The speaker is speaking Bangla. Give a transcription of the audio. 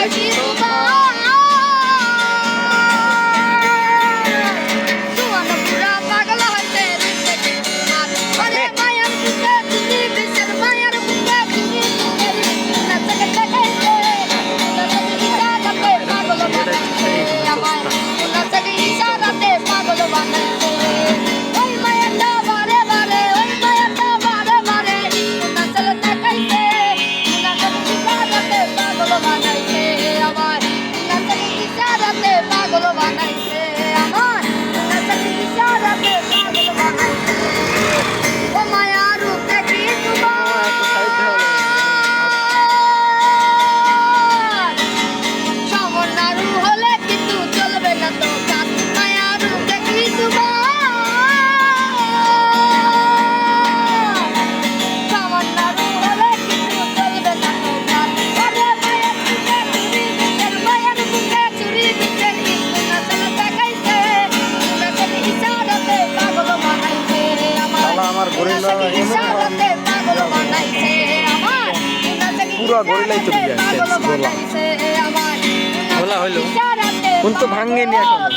快起走吧。পুরা গরিলাই বুঝা যাচ্ছে, গোলা। হইল। কোন তো ভাঙ্গেনি এখনও।